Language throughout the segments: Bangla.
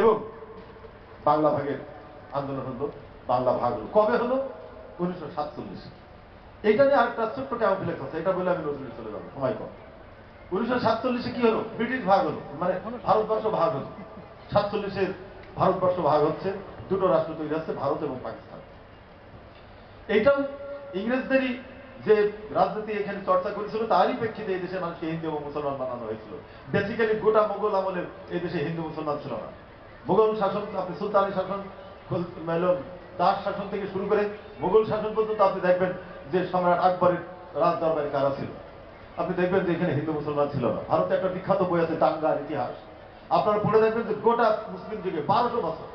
এবং বাংলা ভাগের আন্দোলন হলো বাংলা ভাগ হলো। কবে হলো? উনিশশো সাতচল্লিশে। এইটা নিয়ে আরেকটা ছোট্ট ক্যামোফিলেক্স আছে, এটা বলে আমি নজরুল চলে যাব, সময় কম। উনিশশো সাতচল্লিশে কি হলো? ব্রিটিশ ভাগ হলো মানে ভারতবর্ষ ভাগ হলো। সাতচল্লিশে ভারতবর্ষ ভাগ হচ্ছে, দুটো রাষ্ট্র তৈরি হচ্ছে, ভারত এবং পাকিস্তান। এইটাও ইংরেজদেরই যে রাজনীতি এখানে চর্চা করেছিল, তারই প্রেক্ষিতে এই দেশের মানুষকে হিন্দু এবং মুসলমান বানানো হয়েছিল। বেসিক্যালি গোটা মোগল আমলের এই দেশে হিন্দু মুসলমান ছিল না। মোগল শাসন, আপনি সুলতানি শাসন দাস শাসন থেকে শুরু করে মোগল শাসন পর্যন্ত আপনি দেখবেন যে সম্রাট আকবরের রাজ দরবারে কারা ছিল। আপনি দেখবেন যে এখানে হিন্দু মুসলমান ছিল না। ভারতে একটা বিখ্যাত বই আছে, দাঙ্গার ইতিহাস। আপনারা পড়ে দেখবেন যে গোটা মুসলিম যুগে বারোশো বছর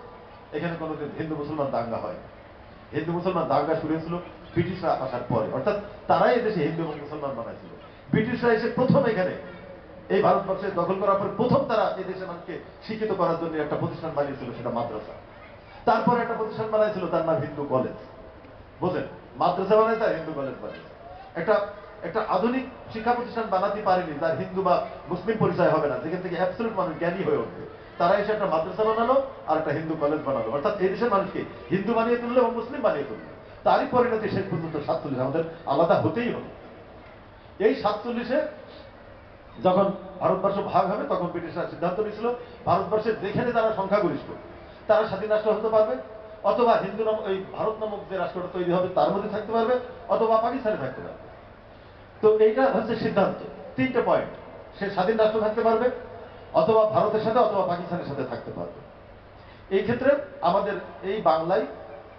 এখানে কোনোদিন হিন্দু মুসলমান দাঙ্গা হয় হিন্দু মুসলমান দাঙ্গা শুরু হয়েছিল ব্রিটিশরা আসার পরে। অর্থাৎ তারাই এদেশে হিন্দু এবং মুসলমান বানাইছিল। ব্রিটিশরা এসে প্রথম এখানে এই ভারতবর্ষে দখল করার পর প্রথম তারা এই দেশের মানুষকে শিক্ষিত করার জন্য একটা প্রতিষ্ঠান বানিয়েছিল সেটা মাদ্রাসা। তারপরে একটা প্রতিষ্ঠান বানাইছিল, তার নাম হিন্দু কলেজ। বোঝেন মাদ্রাসা বানাইছে আর হিন্দু কলেজ বানিয়েছে একটা একটা আধুনিক শিক্ষা প্রতিষ্ঠান বানাতে পারেনি যার হিন্দু বা মুসলিম পরিচয় হবে না, যেখান থেকে অ্যাবসলুট মানুষ জ্ঞানী হয়ে উঠবে। তারা এসে একটা মাদ্রাসা বানালো আর একটা হিন্দু কলেজ বানালো। অর্থাৎ এই দেশের মানুষকে হিন্দু বানিয়ে তুললো এবং মুসলিম বানিয়ে তুললো। তারই পরিণতি শেষ পর্যন্ত সাতচল্লিশ। আমাদের আলাদা হতেই হবে। এই সাতচল্লিশে যখন ভারতবর্ষ ভাগ হবে, তখন ব্রিটিশরা সিদ্ধান্ত নিয়েছিল ভারতবর্ষের যেখানে তারা সংখ্যাগরিষ্ঠ। তারা স্বাধীন রাষ্ট্র হতে পারবে, অথবা হিন্দু নাম এই ভারত নামক যে রাষ্ট্রটা তৈরি হবে, তার মধ্যে থাকতে পারবে, অথবা পাকিস্তানে থাকতে পারবে। তো এইটা হচ্ছে সিদ্ধান্ত। তিনটে পয়েন্ট সে স্বাধীন রাষ্ট্র থাকতে পারবে, অথবা ভারতের সাথে, অথবা পাকিস্তানের সাথে থাকতে পারবে। এই ক্ষেত্রে আমাদের এই বাংলায়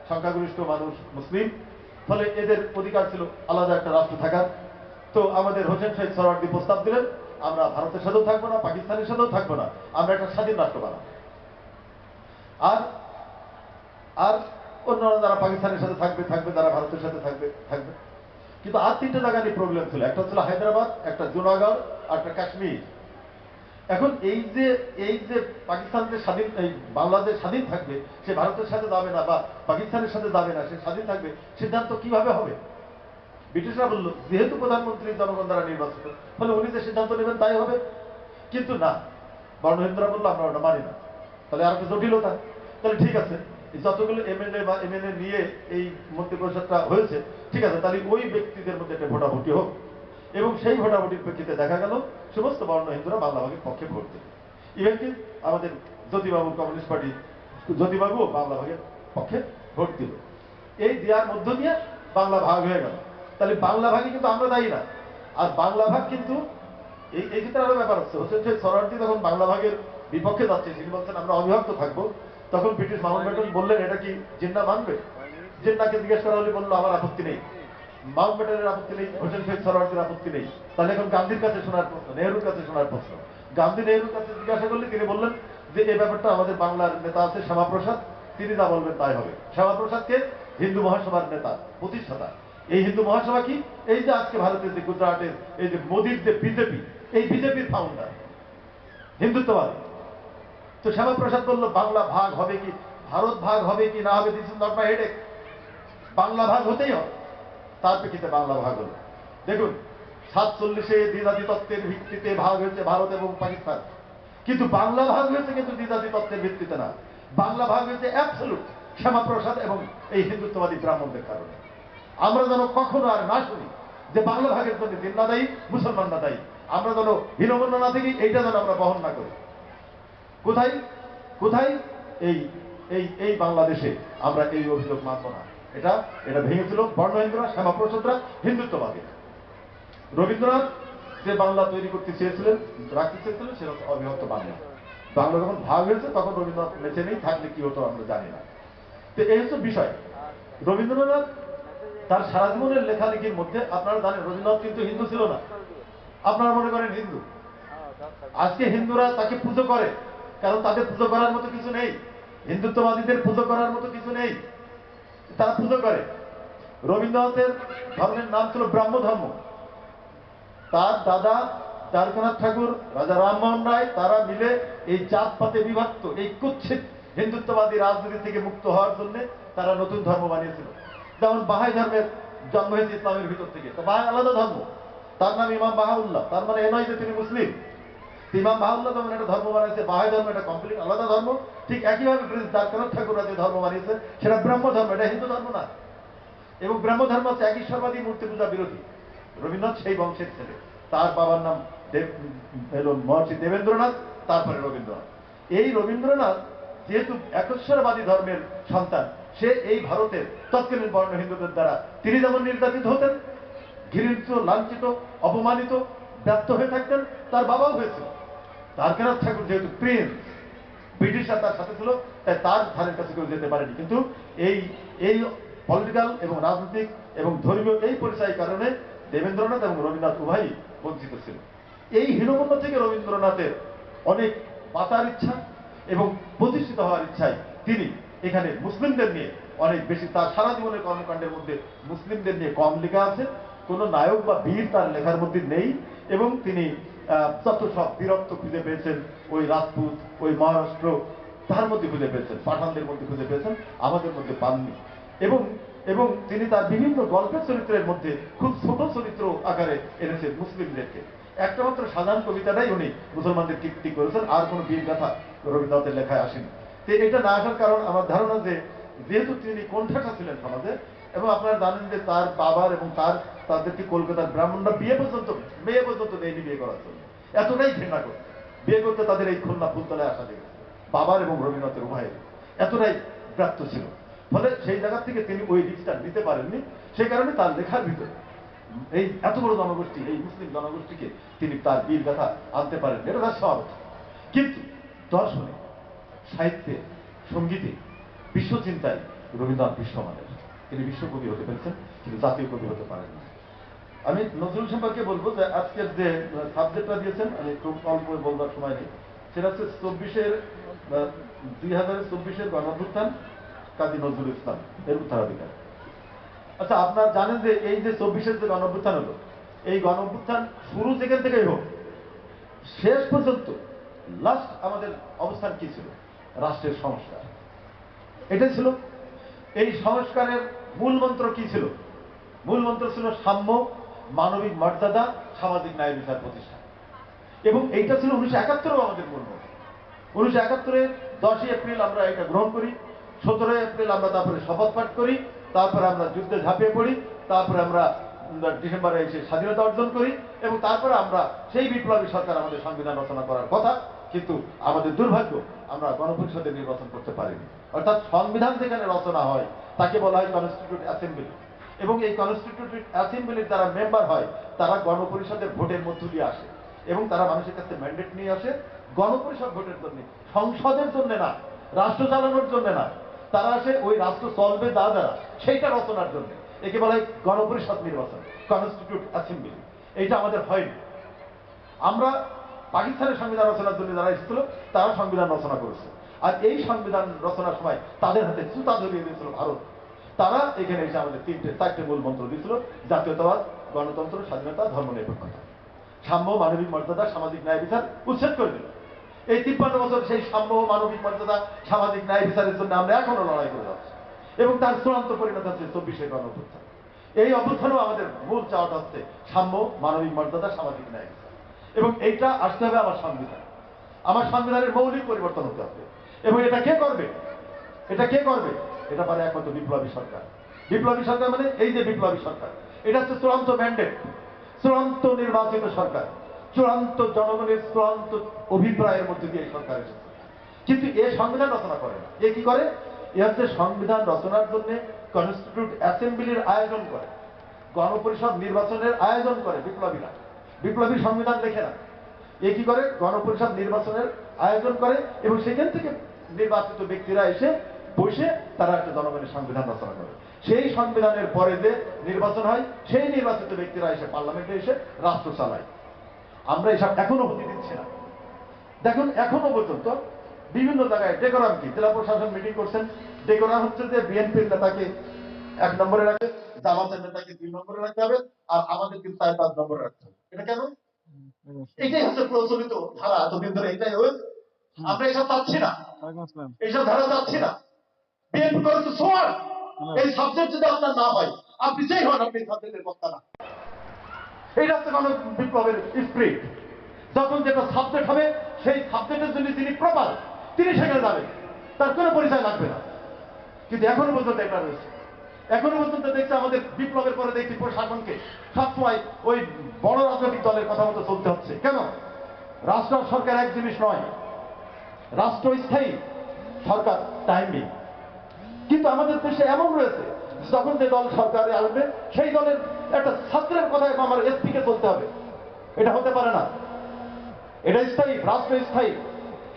সংখ্যাগরিষ্ঠ মানুষ মুসলিম, ফলে এদের অধিকার ছিল আলাদা একটা রাষ্ট্র থাকার। তো আমাদের হোসেন শহীদ সরওয়ার্দী প্রস্তাব দিলেন আমরা ভারতের সাথেও থাকব না, পাকিস্তানের সাথেও থাকব না। আমরা একটা স্বাধীন রাষ্ট্র বানাবো। আর আর অন্যরা যারা পাকিস্তানের সাথে থাকবে থাকবে তারা ভারতের সাথে থাকবে থাকবে। কিন্তু আর তিনটে জায়গা নিয়ে প্রবলেম ছিল। একটা ছিল হায়দ্রাবাদ, একটা জুনাগড়, আর একটা কাশ্মীর। এখন এই যে এই যে পাকিস্তান যে স্বাধীন, এই বাংলাদেশ স্বাধীন থাকবে, সে ভারতের সাথে যাবে না বা পাকিস্তানের সাথে যাবে না, সে স্বাধীন থাকবে, সিদ্ধান্ত কীভাবে হবে? ব্রিটিশরা বলল, যেহেতু প্রধানমন্ত্রী জনগণ দ্বারা নির্বাচিত, ফলে উনি যে সিদ্ধান্ত নেবেন তাই হবে? কিন্তু না। বর্ণহিন্দুরা বলল, আমরা ওটা মানি না। তাহলে আর একটা জটিলতা তাহলে ঠিক আছে যতগুলো এমএলএ বা এমএলএ নিয়ে এই মন্ত্রী পরিষদটা হয়েছে, ঠিক আছে, তাহলে ওই ব্যক্তিদের মধ্যে একটা ভোটাভুটি হোক। এবং সেই ভোটাভুটির প্রেক্ষিতে দেখা গেল, সমস্ত বর্ণ হিন্দুরা বাংলা ভাগের পক্ষে ভোট দেবে ইভেন কি আমাদের জ্যোতিবাবু, কমিউনিস্ট পার্টি জ্যোতিবাবুও বাংলা ভাগের পক্ষে ভোট দিল। এই দেওয়ার মধ্য দিয়ে বাংলা ভাগ হয়ে গেল। তাহলে বাংলা ভাগে কিন্তু আমরা দায়ী না। আর বাংলা ভাগ কিন্তু এই এই ক্ষেত্রে আরও ব্যাপার হচ্ছে হোসেন শহীদ সরওয়ার্দী তখন বাংলা ভাগের বিপক্ষে যাচ্ছে তিনি বলছেন আমরা অবিভক্ত থাকব তখন ব্রিটিশ মাউন্ট ব্যাটন বললেন এটা কি জিন্না মানবে? জিন্নাকে জিজ্ঞেস করা হলে বলল আমার আপত্তি নেই। মাউন্ট ব্যাটনের আপত্তি নেই হোসেন সরওয়ার্দীর আপত্তি নেই। তাহলে এখন গান্ধীর কাছে শোনার প্রশ্ন নেহরুর কাছে শোনার প্রশ্ন। গান্ধী নেহরুর কাছে জিজ্ঞাসা করলে তিনি বললেন যে এই ব্যাপারটা আমাদের বাংলার নেতা আছে শ্যামাপ্রসাদ। তিনি যা বলবেন তাই হবে। শ্যামাপ্রসাদকে হিন্দু মহাসভার নেতা প্রতিষ্ঠাতা। এই হিন্দু মহাসভা কি? এই যে আজকে ভারতের যে গুজরাটের, এই যে মোদির যে বিজেপি, এই বিজেপির ফাউন্ডার হিন্দুত্ববাদী। তো শ্যামাপ্রসাদ বলল, বাংলা ভাগ হবে কি? ভারত ভাগ হবে কি? না হবে this not my headache Bangla ভাগ হতেই হবে। তার প্রেক্ষিতে বাংলা ভাগ হলো। দেখুন, সাতচল্লিশে দ্বিজাতি তত্ত্বের ভিত্তিতে ভাগ হয়েছে ভারত এবং পাকিস্তান। কিন্তু বাংলা ভাগ হয়েছে কিন্তু দ্বিজাতি তত্ত্বের ভিত্তিতে না। বাংলা ভাগ হয়েছে অ্যাবসলুট শ্যামাপ্রসাদ এবং এই হিন্দুত্ববাদী ব্রাহ্মণদের কারণে। আমরা যেন কখনো আর না শুনি যে বাংলা ভাগের জন্য জিন্না দায়ী, মুসলমানরা দায়ী। আমরা যেন হীনমন্য না দেখি এইটা যেন আমরা বহন না করি। কোথায়? কোথায়? এই এই এই বাংলাদেশে আমরা এই অভিযোগ মানব না। এটা এটা ভেঙেছিল বর্ণহিন্দুরা, শ্যামাপ্রসাদরা, হিন্দুত্ববাদী। রবীন্দ্রনাথ যে বাংলা তৈরি করতে চেয়েছিলেন, রাখতে চেয়েছিলেন, সেটা অবিভক্ত বাংলা। বাংলা যখন ভাগ হয়েছে, তখন রবীন্দ্রনাথ বেঁচে নেই, থাকলে কি হতো আমরা জানি না। তো এই হচ্ছে বিষয়। রবীন্দ্রনাথ তার সারা জীবনের লেখালেখির মধ্যে আপনারা জানেন রবীন্দ্রনাথ কিন্তু হিন্দু ছিল না। আপনারা মনে করেন হিন্দু? আজকে হিন্দুরা তাকে পুজো করে, কারণ তাদের পুজো করার মতো কিছু নেই। হিন্দুত্ববাদীদের পুজো করার মতো কিছু নেই। তারা পুজো করে। রবীন্দ্রনাথের ধর্মের নাম ছিল ব্রাহ্ম ধর্ম। তার দাদা দ্বারকানাথ ঠাকুর, রাজা রামমোহন রায়, তারা মিলে এই জাতপাতে বিভক্ত, এই কুচ্ছিত হিন্দুত্ববাদী রাজনীতি থেকে মুক্ত হওয়ার জন্য তারা নতুন ধর্ম বানিয়েছিল। যেমন বাহাই ধর্মের জন্ম হয়েছে ইসলামের ভিতর থেকে। তো বাহাই আলাদা ধর্ম। তার নাম ইমাম বাহাউল্লাহ। তার মানে এ নয় যে তিনি মুসলিম। ইমাম বাহাউল্লাহ যেমন একটা ধর্ম বানিয়েছে। বাহাই ধর্ম এটা কমপ্লিট আলাদা ধর্ম। ঠিক একইভাবে প্রিন্স দ্বারকানাথ ঠাকুররা যে ধর্ম বানিয়েছে, সেটা ব্রহ্ম ধর্ম, এটা হিন্দু ধর্ম না। এবং ব্রহ্ম ধর্ম হচ্ছে এক ঈশ্বরবাদী মূর্তি পূজা বিরোধী। রবীন্দ্রনাথ সেই বংশের ছেলে। তার বাবার নাম দেব, হলো মহর্ষি দেবেন্দ্রনাথ, তারপরে রবীন্দ্রনাথ। এই রবীন্দ্রনাথ যেহেতু একশ্বরবাদী ধর্মের সন্তান সে এই ভারতের তৎকালীন বর্ণ হিন্দুদের দ্বারা তিনি যেমন নির্যাতিত হতেন, ঘৃণিত, লাঞ্ছিত, অপমানিত, ব্যর্থ হয়ে থাকতেন, তার বাবাও হয়েছিল। তারকেনাথ ঠাকুর যেহেতু প্রিন্স ব্রিটিশরা তার সাথে ছিল, তাই তার ধারের কাছে কেউ যেতে পারেনি। কিন্তু এই এই পলিটিক্যাল এবং রাজনৈতিক এবং ধর্মীয় এই পরিচয় কারণে দেবেন্দ্রনাথ এবং রবীন্দ্রনাথ উভয়ই বঞ্চিত ছিল। এই হীনমন্য থেকে রবীন্দ্রনাথের অনেক বাঁচার ইচ্ছা এবং প্রতিষ্ঠিত হওয়ার ইচ্ছায় তিনি এখানে মুসলিমদের নিয়ে অনেক বেশি, তার সারা জীবনের কর্মকাণ্ডের মধ্যে মুসলিমদের নিয়ে কম লেখা আছে। কোনো নায়ক বা বীর তার লেখার মধ্যে নেই এবং তিনি যত সব বীরত্ব খুঁজে পেয়েছেন, ওই রাজপুত, ওই মহারাষ্ট্র, তার মধ্যে খুঁজে পেয়েছেন, পাঠানদের মধ্যে খুঁজে পেয়েছেন, আমাদের মধ্যে পাননি। এবং এবং তিনি তার বিভিন্ন গল্পের চরিত্রের মধ্যে খুব ছোট চরিত্র আকারে এনেছেন মুসলিমদেরকে। একটা মাত্র সাধারণ কবিতাটাই উনি মুসলমানদের কীর্তি করেছেন, আর কোনো বীর গাথা রবীন্দ্রনাথের লেখায় আসেনি। তো এটা না আসার কারণ আমার ধারণা যে, যেহেতু তিনি কণ্ঠাসা ছিলেন সমাজে, এবং আপনারা জানেন যে তার বাবার এবং তার তাদেরকে কলকাতার ব্রাহ্মণরা বিয়ে পর্যন্ত, মেয়ে পর্যন্ত দেয়নি বিয়ে করার জন্য। এতটাই ঘৃণা করত। বিয়ে করতে তাদের এই খুলনা ফুলতলায় আসা দেখেছে বাবার এবং রবীন্দ্রনাথের উভয়ের এতটাই ব্যাপ্ত ছিল। ফলে সেই জায়গা থেকে তিনি ওই রিক্সটা নিতে পারেননি। সেই কারণে তার লেখার ভিতরে এই এত বড় জনগোষ্ঠী, এই মুসলিম জনগোষ্ঠীকে তিনি তার বীর গাথা আনতে পারেন এটা তার স্বভাব কিন্তু দর্শনে সাহিত্যে, সঙ্গীতে, বিশ্বচিন্তায় রবীন্দ্রনাথ বিশ্বমানের তিনি বিশ্বকবি হতে পেরেছেন, কিন্তু জাতীয় কবি হতে পারেন না। আমি নজরুল সম্পর্কে বলব যে আজকের যে সাবজেক্টটা দিয়েছেন, আমি খুব অল্প বলবার সময় নেই। সেটা হচ্ছে চব্বিশের দুই হাজার চব্বিশের গণঅভ্যুত্থান, কাজী নজরুল ইসলাম, এর উত্তরাধিকার। আচ্ছা আপনারা জানেন যে এই যে চব্বিশের যে গণঅভ্যুত্থান হলো, এই গণঅভ্যুত্থান শুরু যেখান থেকেই হোক, শেষ পর্যন্ত লাস্ট আমাদের অবস্থান কি ছিল? রাষ্ট্রের সংস্কার। এটাই ছিল। এই সংস্কারের মূল মন্ত্র কি ছিল? মূল মন্ত্র ছিল সাম্য, মানবিক মর্যাদা, সামাজিক ন্যায় বিচার প্রতিষ্ঠা। এবং এইটা ছিল উনিশশো একাত্তরেও আমাদের মূল মন্ত্র। উনিশশো একাত্তরের দশই এপ্রিল আমরা এটা গ্রহণ করি, সতেরোই এপ্রিল আমরা তারপরে শপথ পাঠ করি, তারপরে আমরা যুদ্ধে ঝাঁপিয়ে পড়ি, তারপরে আমরা ডিসেম্বরে এসে স্বাধীনতা অর্জন করি এবং তারপরে আমরা সেই বিপ্লবী সরকার আমাদের সংবিধান রচনা করার কথা, কিন্তু আমাদের দুর্ভাগ্য, আমরা গণপরিষদের নির্বাচন করতে পারিনি। অর্থাৎ সংবিধান যেখানে রচনা হয়, তাকে বলা হয় কনস্টিটিউট অ্যাসেম্বলি এবং এই কনস্টিটিউট অ্যাসেম্বলির যারা মেম্বার হয়, তারা গণপরিষদের ভোটের মধ্য দিয়ে আসে। এবং তারা মানুষের কাছে ম্যান্ডেট নিয়ে আসে। গণপরিষদ ভোটের জন্য, সংসদের জন্য না, রাষ্ট্র চালানোর জন্য না। তারা আসে ওই রাষ্ট্র চলবে যা দ্বারা, সেইটা রচনার জন্য। একে বলা গণপরিষদ নির্বাচন কনস্টিটিউট অ্যাসেম্বলি এইটা আমাদের হয়নি। আমরা পাকিস্তানের সংবিধান রচনার জন্য যারা এসেছিল তারা সংবিধান রচনা করেছে। আর এই সংবিধান রচনার সময় তাদের হাতে জুতা ধরিয়ে দিয়েছিল ভারত। তারা এখানে এসে আমাদের তিনটে, চারটে মূল মন্ত্র দিয়েছিল, জাতীয়তাবাদ, গণতন্ত্র, স্বাধীনতা ধর্মনিরপেক্ষতা সাম্য মানবিক মর্যাদা, সামাজিক ন্যায় বিচার উচ্ছেদ করে দিল। এই তিপ্পান্ন বছর সেই সাম্য মানবিক মর্যাদা, সামাজিক ন্যায় বিচারের জন্য আমরা এখনও লড়াই করে যাচ্ছি। এবং তার চূড়ান্ত পরিণত হচ্ছে চব্বিশে গণঅভ্যুত্থান। এই অভ্যুত্থানেও আমাদের মূল চাওয়াটা হচ্ছে সাম্য, মানবিক মর্যাদা, সামাজিক ন্যায়। এবং এইটা আসতে হবে আমার সংবিধান। আমার সংবিধানের মৌলিক পরিবর্তন হতে হবে। এবং এটা কে করবে? এটা কে করবে? এটা পারে একমাত্র বিপ্লবী সরকার। বিপ্লবী সরকার মানে এই যে বিপ্লবী সরকার। এটা হচ্ছে চূড়ান্ত ম্যান্ডেট চূড়ান্ত নির্বাচিত সরকার। চূড়ান্ত জনগণের চূড়ান্ত অভিপ্রায়ের মধ্যে দিয়ে সরকার এসেছে। কিন্তু এ সংবিধান রচনা করে না। এ কি করে? এ সংবিধান রচনার জন্য কনস্টিটিউট অ্যাসেম্বলির আয়োজন করে, গণপরিষদ নির্বাচনের আয়োজন করে বিপ্লবীরা। বিপ্লবী সংবিধান লেখে না। এ কি করে? গণপরিষদ নির্বাচনের আয়োজন করে এবং সেখান থেকে নির্বাচিত ব্যক্তিরা এসে বসে তারা একটা জনগণের সংবিধান রচনা করে। সেই সংবিধানের পরে যে নির্বাচন হয়, সেই নির্বাচিত ব্যক্তিরা এসে পার্লামেন্টে এসে রাষ্ট্র চালায়। আমরা এসব এখনও হতে দিচ্ছি না। দেখুন, এখনও পর্যন্ত বিভিন্ন জায়গায় ডেকোরাম কি? জেলা প্রশাসন মিটিং করছেন। ডেকোরাম হচ্ছে যে বিএনপির নেতাকে এক নম্বরে রাখে জামাতের নেতাকে দুই নম্বরে রাখতে হবে আর আমাদের কিন্তু চার পাঁচ নম্বরে রাখতে হবে। এটা কেন? এটাই হচ্ছে প্রচলিত ধারা এতদিন ধরে এটাই হয়েছে আমরা এসব চাচ্ছি না। এইসব ধারা চাচ্ছি না। বিএনপি করেছে সোয়ার এই সাবজেক্ট যদি আপনার না হয় আপনি যেই হন আপনি সাবজেক্টের বক্তা না। এইটা হচ্ছে গণ বিপ্লবের স্প্রিট যখন যেটা সাবজেক্ট হবে সেই সাবজেক্টের জন্য তিনি প্রপার তিনি সেখানে যাবেন তার কোনো পরিচয় লাগবে না। কিন্তু এখনও পর্যন্ত এটা রয়েছে। এখনও পর্যন্ত দেখছি আমাদের বিপ্লবের পরে দেখছি প্রশাসনকে সবসময় ওই বড় রাজনৈতিক দলের কথা মতো চলতে হচ্ছে। কেন? রাষ্ট্র সরকার এক জিনিস নয়। রাষ্ট্র স্থায়ী, সরকার টাইমিং কিন্তু আমাদের দেশে এমন রয়েছে, যখন যে দল সরকারে আসবে, সেই দলের একটা ছাত্রের কথায় আমার এসপিকে চলতে হবে। এটা হতে পারে না। এটা স্থায়ী, রাষ্ট্র স্থায়ী।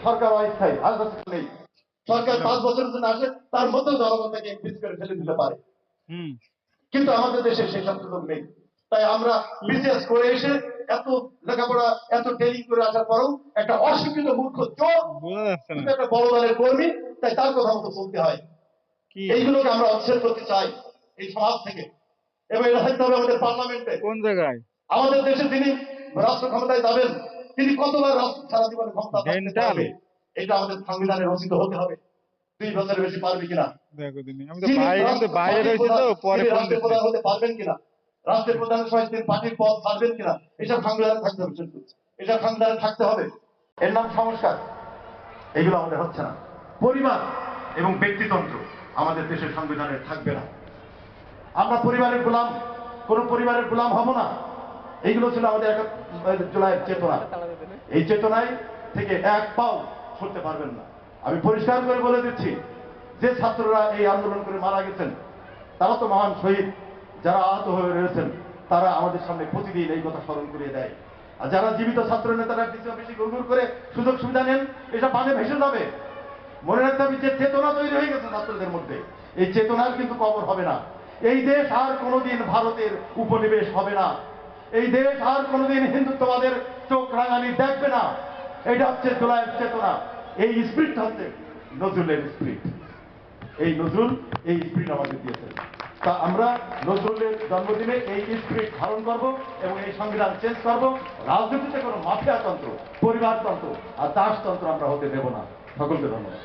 সরকার অস্থায়ী আজ নেই। সরকার পাঁচ বছরের জন্য আসে তার মধ্যেও জনগণ তাকে এমপিস করে ফেলে দিতে পারে। কিন্তু আমাদের দেশে সেই সব সুযোগ নেই। তাই আমরা বিসিএস করে এসে এত লেখাপড়া এত ট্রেনিং করে আসার পরেও একটা অশিক্ষিত মূর্খ চোর একটা বড় দলের কর্মী তাই তার কথা মতো চলতে হয়। এইগুলোকে আমরা অচ্ছেদ করতে চাই এই সমাজ থেকে। এবং এটা থাকতে হবে আমাদের পার্লামেন্টে। কোন জায়গায়? আমাদের দেশে তিনি রাষ্ট্র ক্ষমতায় যাবেন তিনি কতবার সারা জীবনে ক্ষমতা. এটা আমাদের সংবিধানে রচিত হতে হবে। দুই বছরের বেশি পারবে কিনা? হতে পারবেন রাষ্ট্রের প্রধানের সময় তিনি পার্টির পদ ছাড়বেন এসব সংবিধানে থাকতে হবে। সংবিধানে থাকতে হবে। এর নাম সংস্কার। এগুলো আমাদের হচ্ছে না। পরিবার এবং ব্যক্তিতন্ত্র আমাদের দেশের সংবিধানে থাকবে না। আমরা পরিবারের গোলাম কোন পরিবারের গোলাম হব না। এইগুলো ছিল আমাদের এক- জুলাইয়ের চেতনা। এই চেতনায় থেকে এক পাও ছুটতে পারবেন না। আমি পরিষ্কার করে বলে দিচ্ছি, যে ছাত্ররা এই আন্দোলন করে মারা গেছেন, তারা তো মহান শহীদ। যারা আহত হয়ে রয়েছেন, তারা আমাদের সামনে প্রতিদিন এই কথা স্মরণ করিয়ে দেয়। আর যারা জীবিত ছাত্র নেতারা বেশি বেশি গুড়গুড় করে সুযোগ সুবিধা নেন, এটা পানে ভেসে যাবে। মনে রাখতে হবে যে চেতনা তৈরি হয়ে গেছে ছাত্রদের মধ্যে। এই চেতনার কিন্তু কবর হবে না। এই দেশ আর কোনোদিন ভারতের উপনিবেশ হবে না। এই দেশ আর কোনোদিন হিন্দুত্ববাদের চোখ রাঙানি দেখবে না। এটা হচ্ছে জুলাইয়ের চেতনা। এই স্পিরিট হচ্ছে নজরুলের স্পিরিট এই নজরুল, এই স্পিরিট আমাদের দিয়েছেন তা আমরা নজরুলের জন্মদিনে এই স্পিরিট ধারণ করব এবং এই সংবিধান চেঞ্জ করব। রাজনীতিতে কোনো মাফিয়াতন্ত্র পরিবারতন্ত্র আর দাসতন্ত্র আমরা হতে দেব না। সকলকে ধন্যবাদ।